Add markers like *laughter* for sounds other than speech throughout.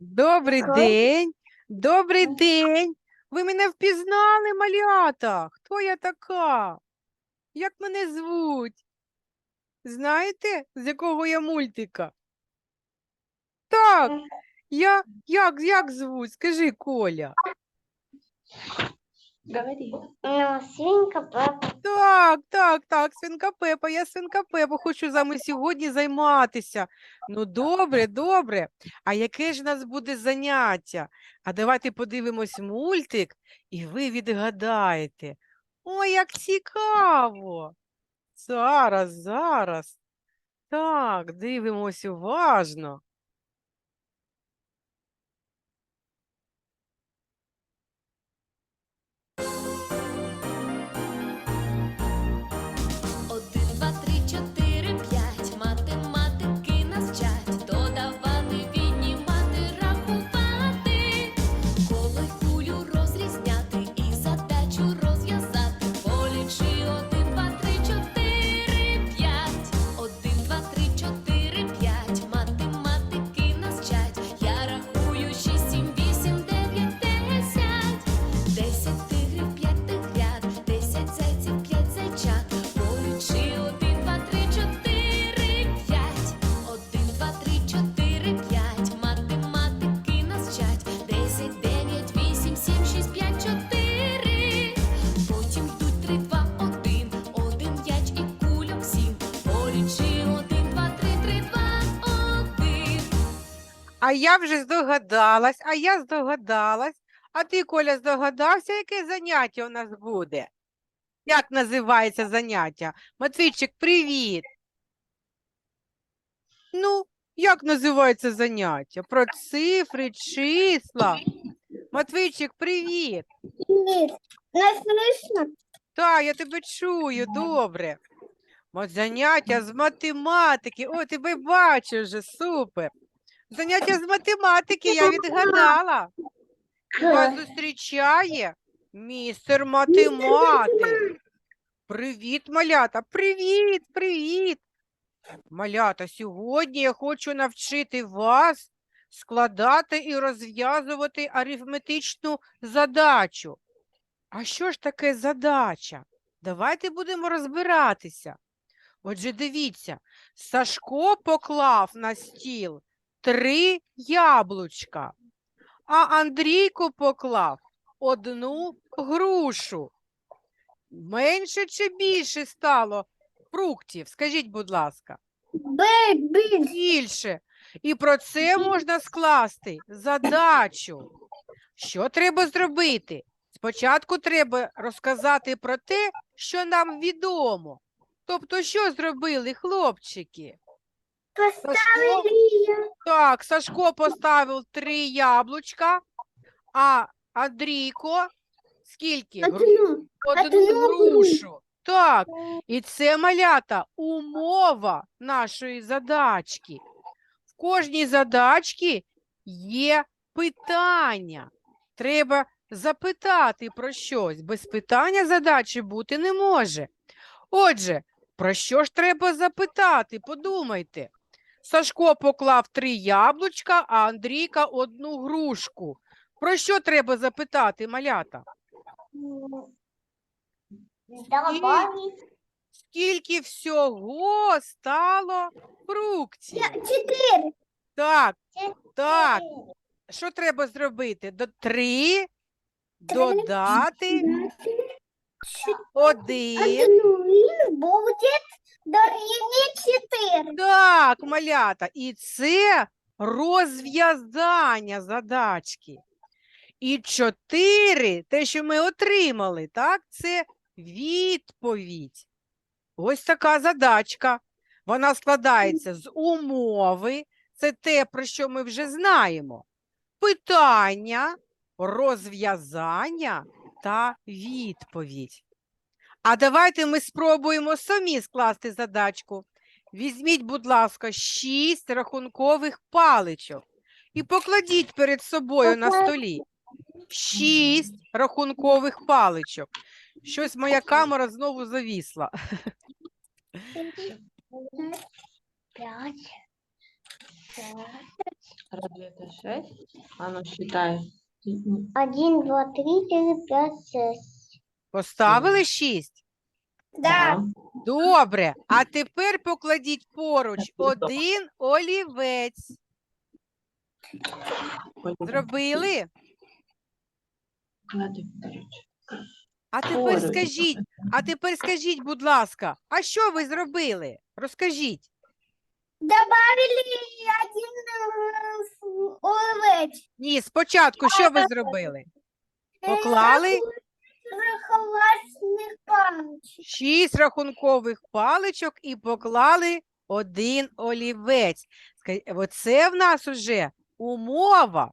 Добрий день, добрий день. Ви мене впізнали, малята? Хто я така? Як мене звуть? Знаєте, з якого я мультика? Так, я як, як звуть? Скажи, Коля. Говори. Ну, свинка, папа. Так, так, так, свинка Пепа, я свинка Пепа, хочу з вами сьогодні займатися. Ну, добре, добре. А яке ж у нас буде заняття? А давайте подивимось мультик, і ви відгадаєте. Ой, як цікаво. Зараз, зараз. Так, дивимось уважно. А я вже здогадалась, а я здогадалась. А ти, Коля, здогадався, яке заняття у нас буде? Як називається заняття? Матвійчик, привіт. Ну, як називається заняття? Про цифри, числа. Матвійчик, привіт. Нет, не слышно. Так, я тебе чую, добре. От заняття з математики. О, тебе бачу вже, супер. Заняття з математики я відгадала. Вас зустрічає містер математик. Привіт, малята. Привіт, привіт. Малята, сьогодні я хочу навчити вас складати і розв'язувати арифметичну задачу. А що ж таке задача? Давайте будемо розбиратися. Отже, дивіться, Сашко поклав на стіл три яблучка, а Андрійко поклав одну грушу. Менше чи більше стало фруктів? Скажіть, будь ласка. Більше. І про це можна скласти задачу. Що треба зробити? Спочатку треба розказати про те, що нам відомо. Тобто, що зробили хлопчики? Поставили. так, Сашко поставив три яблучка, а Андрійко скільки? Одну. Одну одну грушу. Так, і це малята умова нашої задачки. В кожній задачці є питання. Треба запитати про щось. Без питання задачі бути не може. Отже, про що ж треба запитати? Подумайте. Сашко поклав три яблучка, а Андрійка одну грушку. Про що треба запитати, малята? Добавить. Скільки всього стало фруктів? Четыре. Так, так. Четыре. Що треба зробити? До три Треба додати Четыре. один. Дорівнює четыре. Так, малята. І це розв'язання задачки. І чотири, те, що ми отримали, так, це відповідь. Ось така задачка. Вона складається з умови, це те, про що ми вже знаємо. Питання, розв'язання та відповідь. А давайте ми спробуємо самі скласти задачку. Візьміть, будь ласка, шість рахункових паличок і покладіть перед собою на столі. Шість рахункових паличок. Щось моя камера знову завісла. Пять. Шесть? А считай. Один, два, три, четыре, пять, шесть. Поставили шість? Да. Добре. А тепер покладіть поруч один олівець. Зробили? А тепер скажіть, а тепер скажіть, будь ласка, а що ви зробили? Розкажіть. Добавили один ф- овець. Ні, спочатку що ви зробили? Поклали Рахувальних паличок. шість рахункових паличок і поклали один олівець. Оце в нас уже умова.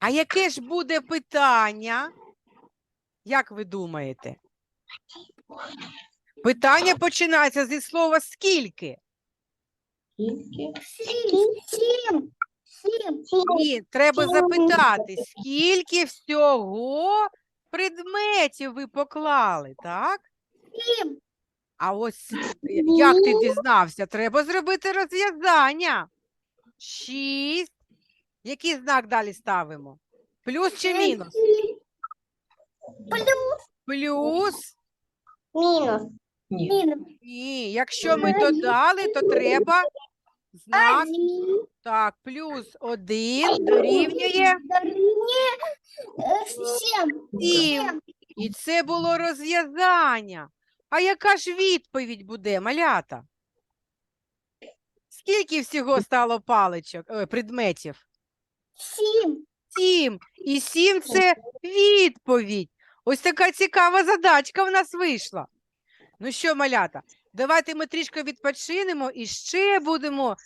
А яке ж буде питання? Як ви думаєте? Питання починається зі слова скільки? Скільки? Сім. Сім. Сім. Ні, треба запитати, скільки всього предметів ви поклали, так? Сім. А ось як ти дізнався? Треба зробити розв'язання. Шість. Який знак далі ставимо? Плюс чи мінус? Плюс. Плюс. Мінус. Ні. Мінус. Ні, якщо ми додали, то треба знак. Один. Так, плюс один дорівнює Дорівнює е, сім. сім. І це було розв'язання. А яка ж відповідь буде, малята? Скільки всього стало паличок, ой, предметів? Сім. Сім. І сім це відповідь. Ось така цікава задачка в нас вийшла. Ну що, малята, давайте ми трішки відпочинемо і ще будемо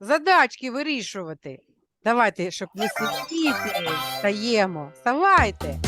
задачки вирішувати. Давайте, щоб не сидіти, стаємо. Вставайте.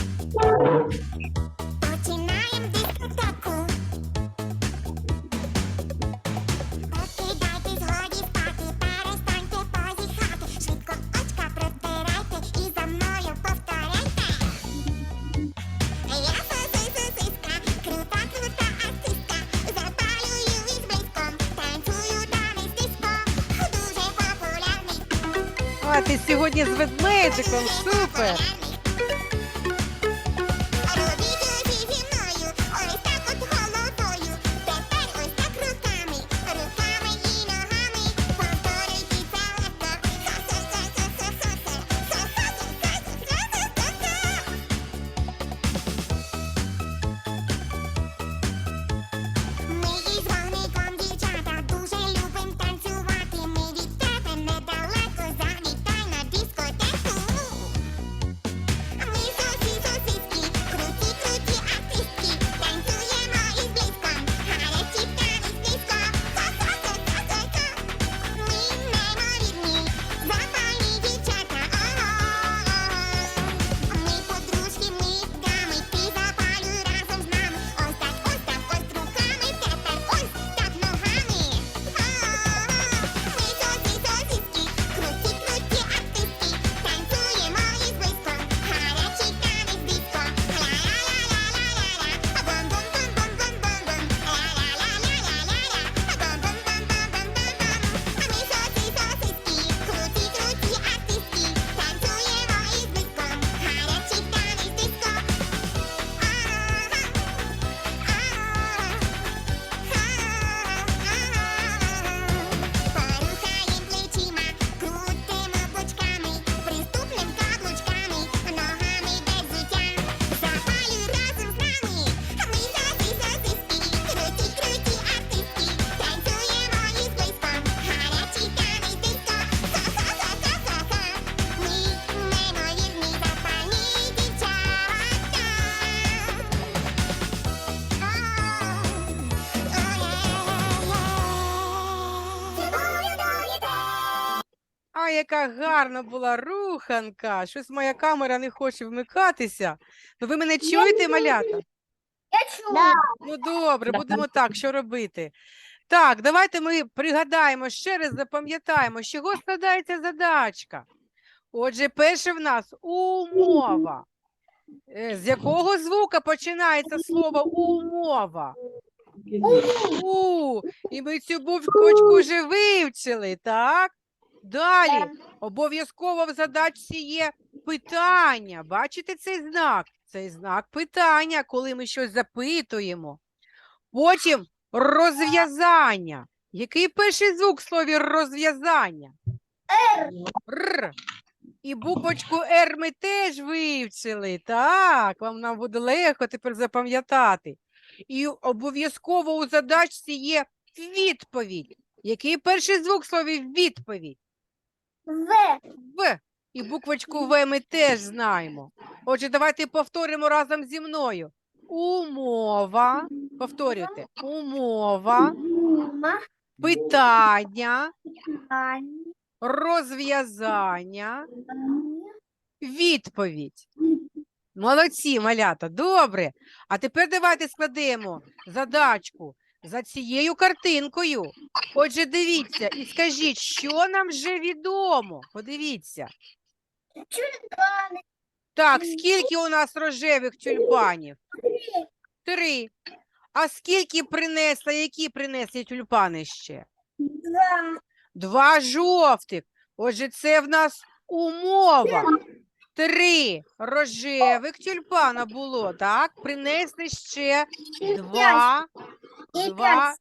Сьогодні з ведмедиком. Супер! Яка гарна була руханка. Щось моя камера не хоче вмикатися. Ну ви мене чуєте, малята? Я чую. Ну добре, будемо так, що робити. Так, давайте ми пригадаємо ще раз, запам'ятаємо, з чого складається задачка. Отже, перше в нас умова. Е, З якого звука починається слово умова? У. І ми цю буквочку вже вивчили, так? Далі обов'язково в задачці є питання. Бачите цей знак? Цей знак питання, коли ми щось запитуємо. Потім розв'язання. Який перший звук в слові розв'язання? Р. І буквочку Р ми теж вивчили. Так, вам нам буде легко тепер запам'ятати. І обов'язково у задачці є відповідь. Який перший звук в слові відповідь? В. В. І буквочку В ми теж знаємо. Отже, давайте повторимо разом зі мною. Умова. Повторюйте. Умова, Ума. питання, Аня. розв'язання, відповідь. Молодці, малята, добре. А тепер давайте складемо задачку за цією картинкою. Отже, дивіться і скажіть, що нам вже відомо. Подивіться. Тюльпани. Так, скільки у нас рожевих тюльпанів? Три. А скільки принесли, які принесли тюльпани ще? Два. Два жовтих. Отже, це в нас умова. Три рожевих тюльпана було, так? Принесли ще два, два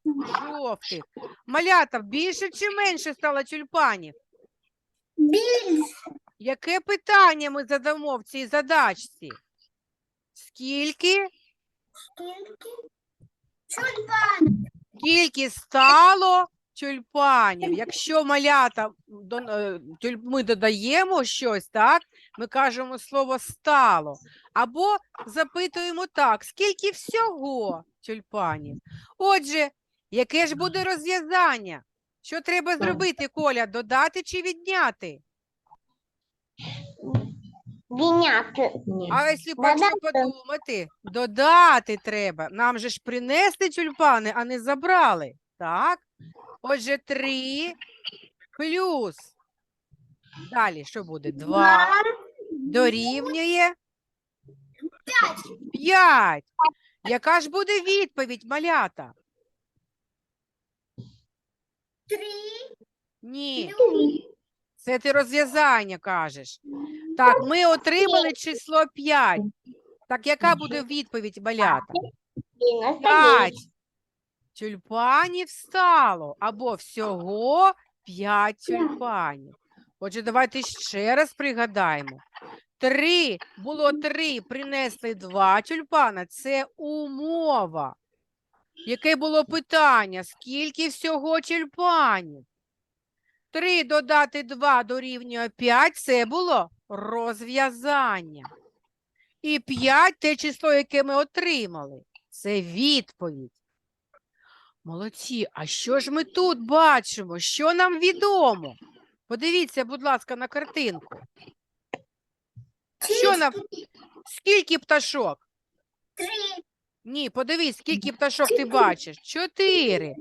жовтих. Малята, більше чи менше стало тюльпанів? Більше. Яке питання ми задамо в цій задачці? Скільки? Скільки? Тюльпани. Скільки стало тюльпанів? Якщо малята е, ми додаємо щось, так? Ми кажемо слово стало. Або запитуємо так: скільки всього тюльпанів? Отже, яке ж буде розв'язання? Що треба зробити, Коля? Додати чи відняти? Віняти. Ні. А якщо почне Додати. подумати, додати треба. Нам же ж принесли тюльпани, а не забрали. Так? Отже, три плюс. Далі що буде? Два дорівнює п'ять. Яка ж буде відповідь, малята? Три. Ні, це ти розв'язання кажеш. Так, ми отримали число 5. Так, яка буде відповідь, малята? Дев'яносто П'ять тюльпанів стало або всього п'ять тюльпанів. Отже, давайте ще раз пригадаємо. Три було три, принесли два тюльпана. Це умова. Яке було питання? Скільки всього тюльпанів? Три додати два дорівнює п'ять. Це було розв'язання. І п'ять те число, яке ми отримали. Це відповідь. Молодці, а що ж ми тут бачимо? Що нам відомо? Подивіться, будь ласка, на картинку. Що нам? Скільки пташок? Три. Ні, подивись, скільки пташок ти бачиш? Чотири.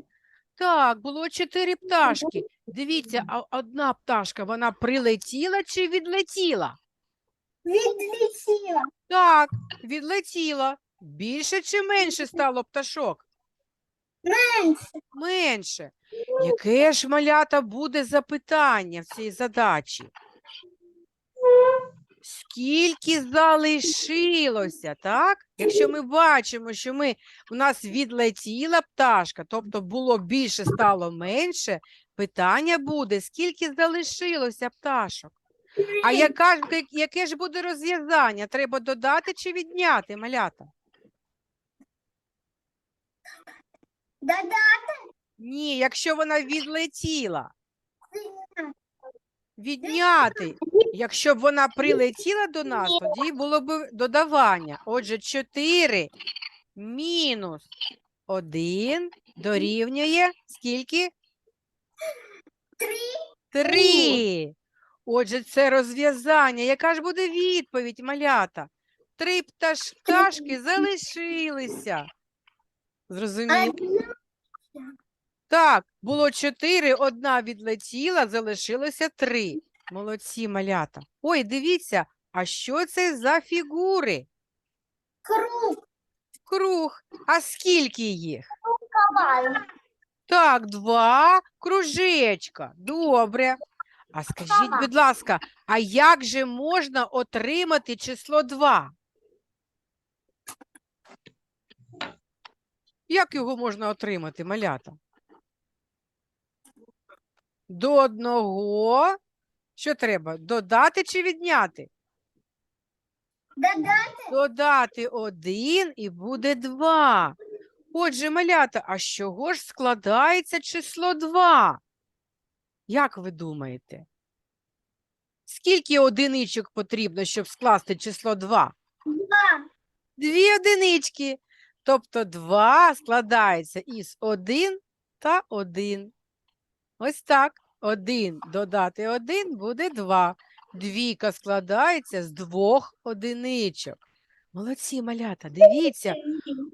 Так, було чотири пташки. Дивіться, а одна пташка, вона прилетіла чи відлетіла? Відлетіла. Так, відлетіла. Більше чи менше стало пташок? Менше. Менше. Яке ж малята буде запитання в цій задачі? Скільки залишилося, так? Якщо ми бачимо, що ми, у нас відлетіла пташка, тобто було більше, стало менше, питання буде, скільки залишилося пташок? А яка, яке ж буде розв'язання? Треба додати чи відняти, малята? Додати. Ні, якщо вона відлетіла. Відняти. Якщо б вона прилетіла до нас, тоді було б додавання. Отже, 4 мінус 1 дорівнює скільки? Три. 3. Отже, це розв'язання. Яка ж буде відповідь, малята? Три пташ... пташки залишилися. Зрозуміло? Так, було чотири, одна відлетіла, залишилося три. Молодці, малята. Ой, дивіться, а що це за фігури? Круг. Круг. А скільки їх? Так, два кружечка. Добре. А скажіть, будь ласка, а як же можна отримати число 2? Як його можна отримати, малята? До одного. Що треба? Додати чи відняти? Додати. Додати один і буде два. Отже, малята, а з чого ж складається число 2? Як ви думаєте? Скільки одиничок потрібно, щоб скласти число 2? Два. Дві одинички. Тобто 2 складається із 1 та 1. Ось так. 1 додати 1 буде 2. Двійка складається з двох одиничок. Молодці, малята, дивіться,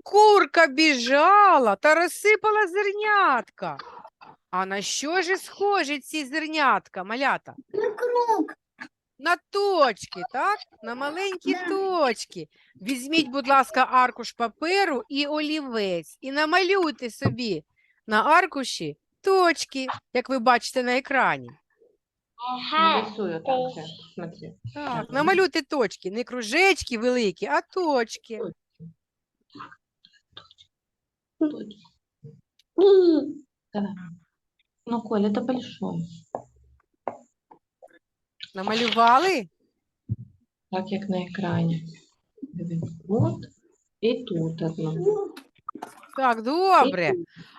курка біжала та розсипала зернятка. А на що ж схожі ці зернятка, малята? На круг. На точки, так? На маленькі Да. точки. Візьміть, будь ласка, аркуш паперу і олівець, і намалюйте собі на аркуші точки, як ви бачите на екрані. Нарисую так же. Смотри. Так, намалюйте точки, не кружечки великі, а точки. Ну, Коля, это большой. Намалювали? Так, як на екрані. Диви. От і тут одно. Так, добре.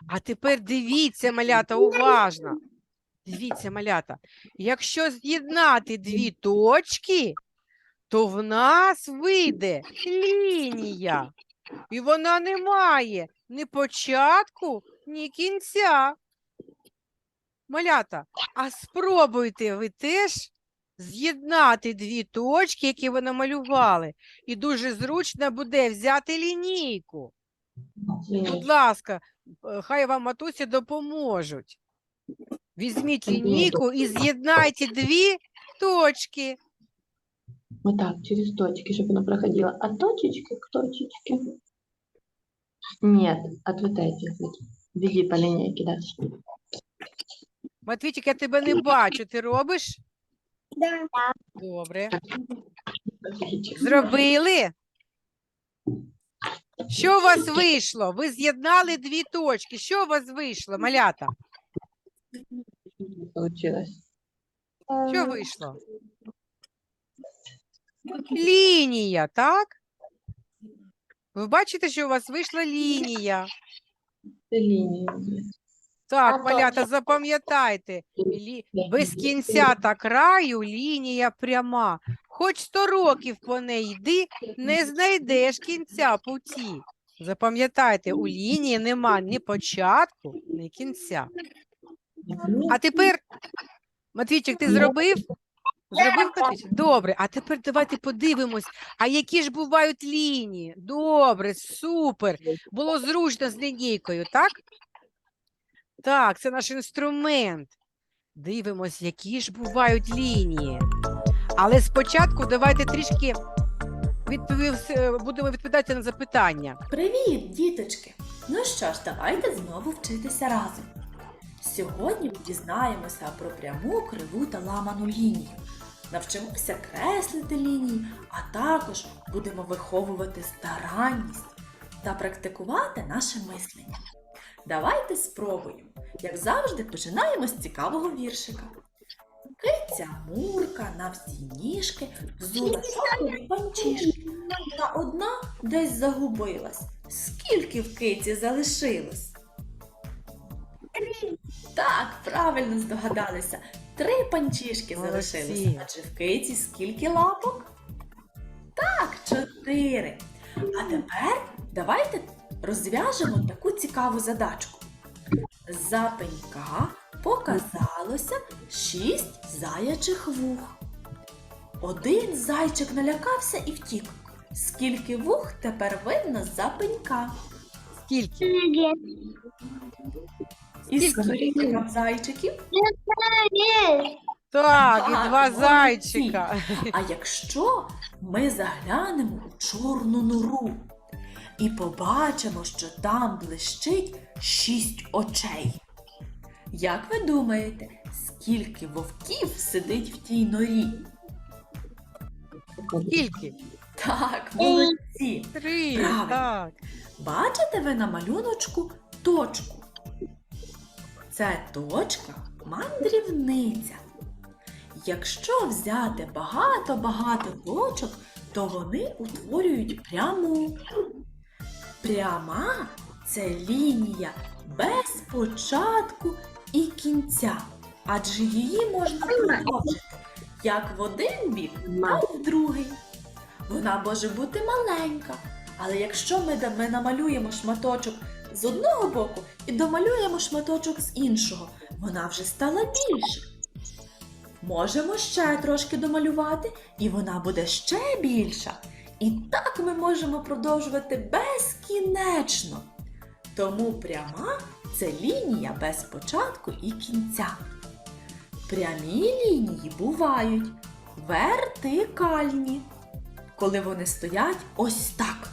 А тепер дивіться, малята, уважно. Дивіться, малята. Якщо з'єднати дві точки, то в нас вийде лінія. І вона не має ні початку, ні кінця. Малята, а спробуйте ви теж з'єднати дві точки, які ви намалювали. І дуже зручно буде взяти лінійку. Будь ласка, е, хай вам матусі допоможуть. Візьміть лінійку і з'єднайте дві точки. Вот так, через точки, чтобы она проходила от точечки к точечке. Нет, от вот этих вот. Веди по линейке дальше. Матвійчик, я тебе не бачу. Ти робиш? Да. Добре. Зробили? Що у вас вийшло? Ви з'єднали дві точки. Що у вас вийшло, малята? Получилось. Що вийшло? Лінія, так? Ви бачите, що у вас вийшла лінія. Линия. Так, малята, запам'ятайте, лі... без кінця та краю лінія пряма. Хоч сто років по неї йди, не знайдеш кінця путі. Запам'ятайте, у лінії нема ні початку, ні кінця. А тепер, Матвійчик, ти зробив? Зробив Матвійчик? Добре, а тепер давайте подивимось, а які ж бувають лінії? Добре, супер. Було зручно з лінійкою, так? Так, це наш інструмент. Дивимось, які ж бувають лінії. Але спочатку давайте трішки відповів, е, будемо відповідати на запитання. Привіт, діточки! Ну що ж, давайте знову вчитися разом. Сьогодні дізнаємося про пряму, криву та ламану лінію. Навчимося креслити лінії, а також будемо виховувати старанність та практикувати наше мислення. Давайте спробуємо. Як завжди, починаємо з цікавого віршика. Киця Мурка на всі ніжки взула панчішки. Та одна десь загубилась. Скільки в киці залишилось? Так, правильно здогадалися. Три панчішки Молодці. залишилося. Адже в киці скільки лапок? Так, чотири. А тепер давайте розв'яжемо таку цікаву задачку. За пенька показалося шість заячих вух. Один зайчик налякався і втік. Скільки вух тепер видно за пенька? Скільки? І Скільки? там зайчиків? Так, і два молодці. зайчика. А якщо ми заглянемо у чорну нору і побачимо, що там блищить шість очей. Як ви думаєте, скільки вовків сидить в тій норі? Скільки? Так, молодці. Три. Правильно. Так. Бачите ви на малюночку точку? Це точка мандрівниця. Якщо взяти багато-багато точок, то вони утворюють пряму. Пряма це лінія без початку і кінця, адже її можна продовжити як в один бік, так і в другий. Вона може бути маленька, але якщо ми, ми намалюємо шматочок з одного боку і домалюємо шматочок з іншого, вона вже стала більша. Можемо ще трошки домалювати, і вона буде ще більша. І так ми можемо продовжувати безкінечно. Тому пряма це лінія без початку і кінця. Прямі лінії бувають вертикальні, коли вони стоять ось так.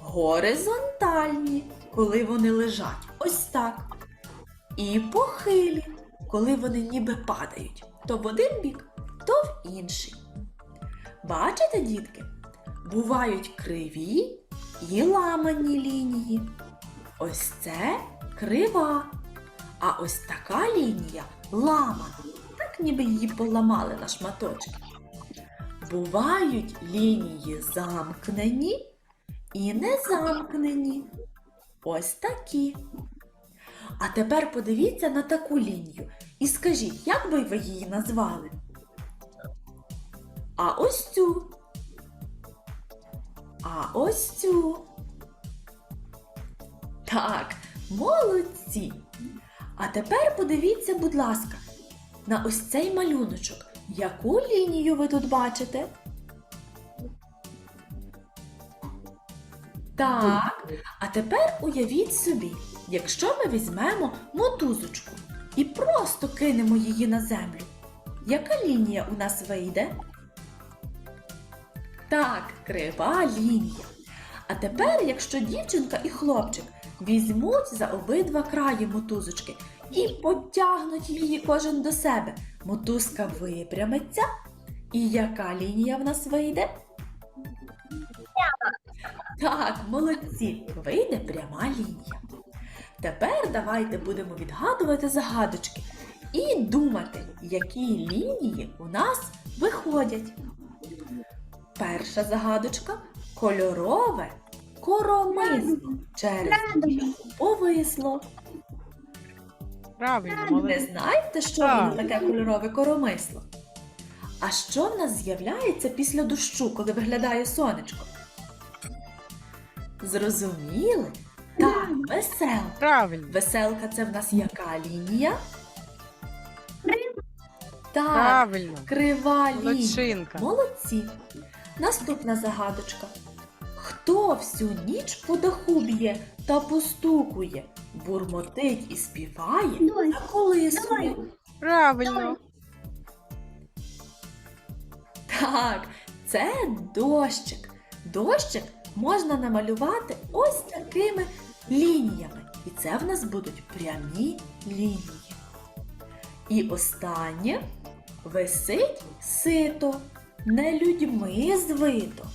Горизонтальні, коли вони лежать ось так. І похилі, коли вони ніби падають то в один бік, то в інший. Бачите, дітки? Бувають криві і ламані лінії. Ось це крива. А ось така лінія ламана. Так ніби її поламали на шматочки. Бувають лінії замкнені і незамкнені. Ось такі. А тепер подивіться на таку лінію і скажіть, як би ви її назвали? А ось цю. А ось цю. Так, молодці. А тепер подивіться, будь ласка, на ось цей малюночок. Яку лінію ви тут бачите? Так, а тепер уявіть собі, якщо ми візьмемо мотузочку і просто кинемо її на землю, яка лінія у нас вийде? Так, крива лінія. А тепер, якщо дівчинка і хлопчик візьмуть за обидва краї мотузочки і потягнуть її кожен до себе, мотузка випрямиться. І яка лінія в нас вийде? Так, молодці, вийде пряма лінія. Тепер давайте будемо відгадувати загадочки і думати, які лінії у нас виходять. Перша загадочка кольорове коромисло через Радуга. повисло. Правильно, Ви молодець. знаєте, що Так. воно таке кольорове коромисло? А що в нас з'являється після дощу, коли виглядає сонечко? Зрозуміли? Так, веселка. Правильно. Веселка це в нас яка лінія? Так, Правильно. крива лінія. Молодчинка. Молодці. Наступна загадочка. Хто всю ніч по даху б'є та постукує, бурмотить і співає Дощ. на колискові? Давай. Правильно. Так, це дощик. Дощик можна намалювати ось такими лініями. І це в нас будуть прямі лінії. І останнє висить сито, не людьми звито.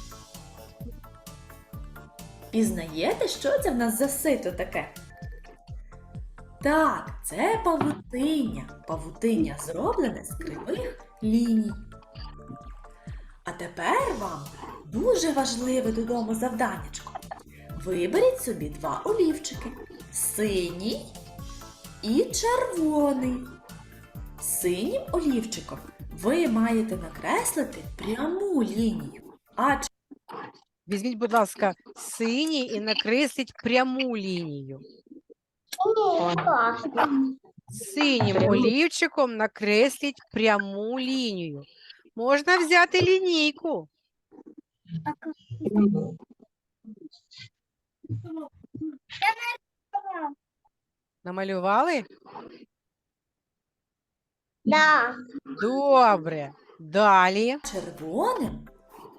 Пізнаєте, що це в нас за сито таке? Так, це павутиння. Павутиння зроблене з кривих ліній. А тепер вам дуже важливе додому завданнячко. Виберіть собі два олівчики: синій і червоний. Синім олівчиком ви маєте накреслити пряму лінію. А Візьміть, будь ласка, синій і накресліть пряму лінію. Синім олівчиком накресліть пряму лінію. Можна взяти лінійку. Намалювали? Да. Добре. Далі. червоним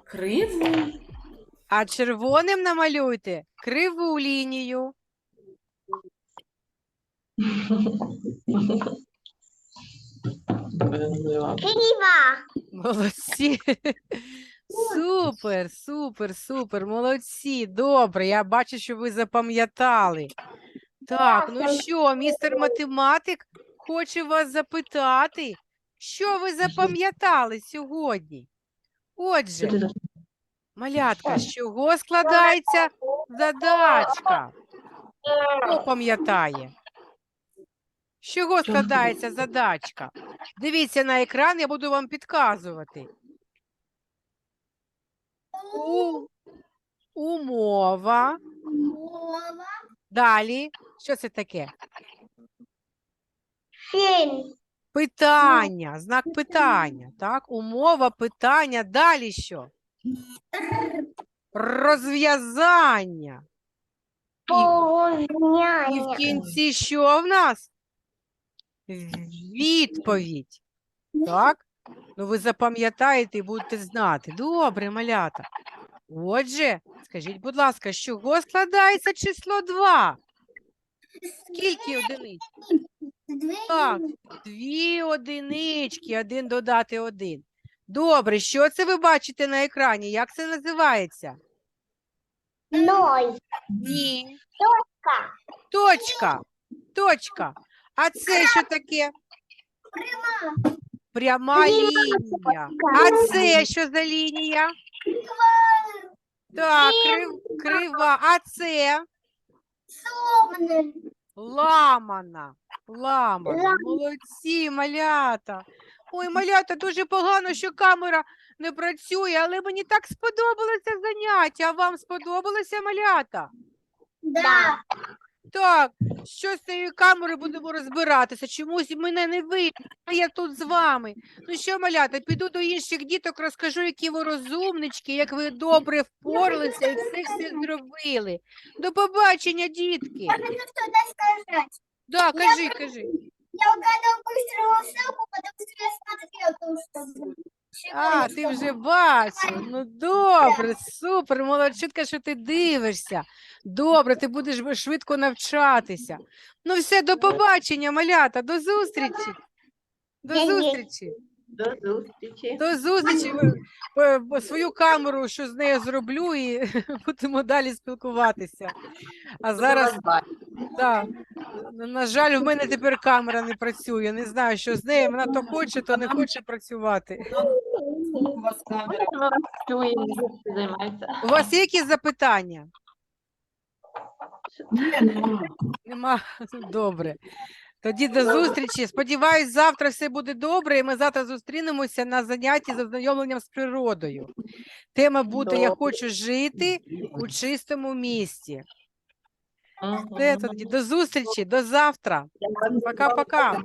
криву. А червоним намалюйте криву лінію. Криво. Молодці. Супер, супер, супер, молодці. Добре, я бачу, що ви запам'ятали. Так, ну що, містер математик хоче вас запитати, що ви запам'ятали сьогодні? Отже, малятка, з чого складається задачка? Хто пам'ятає? З чого складається задачка? Дивіться на екран, я буду вам підказувати. У... Умова. Мова. Далі. Що це таке? Фильм. Питання, знак питання. Так, умова, питання. Далі що? Розв'язання. І, і в кінці що в нас? Відповідь. Так? Ну, ви запам'ятаєте і будете знати. Добре, малята. Отже, скажіть, будь ласка, з чого складається число 2? Скільки одиниць? Так, дві одинички, один додати один. Добре, що це ви бачите на екрані? Як це називається? Ноль. Ні. Точка. Точка. Точка. А це що таке? Прямо. Пряма лінія. А це що за лінія? Так, крив, крива. А це Словно. ламана. Ламана. Молодці, малята. Ой, малята, дуже погано, що камера не працює, але мені так сподобалося заняття. А вам сподобалося малята? Да. Так, що з цією камерою будемо розбиратися? Чомусь мене не видно, а я тут з вами. Ну що, малята, піду до інших діток, розкажу, які ви розумнички, як ви добре впоралися і все все зробили. До побачення, дітки. Я хочу что-то сказать. Да, кажи, кажи. Я угадал быстрого шапку, потому что я смотрел то, что... А, ти вже бачив. Ну добре, супер, молодчинка, що ти дивишся. Добре, ти будеш швидко навчатися. Ну все, до побачення, малята, до зустрічі. До зустрічі. До зустрічі. До зустрічі. Свою камеру, що з нею зроблю, і *laughs* будемо далі спілкуватися. А зараз, да, на жаль, в мене тепер камера не працює. Не знаю, що з нею. Вона то хоче, то не хоче працювати. У вас камера. У вас є якісь запитання? Нема? Добре. Тоді до зустрічі. Сподіваюсь, завтра все буде добре, і ми завтра зустрінемося на занятті з ознайомленням з природою. Тема буде Я хочу жити у чистому місті. Все тоді. До зустрічі, до завтра. Пока-пока.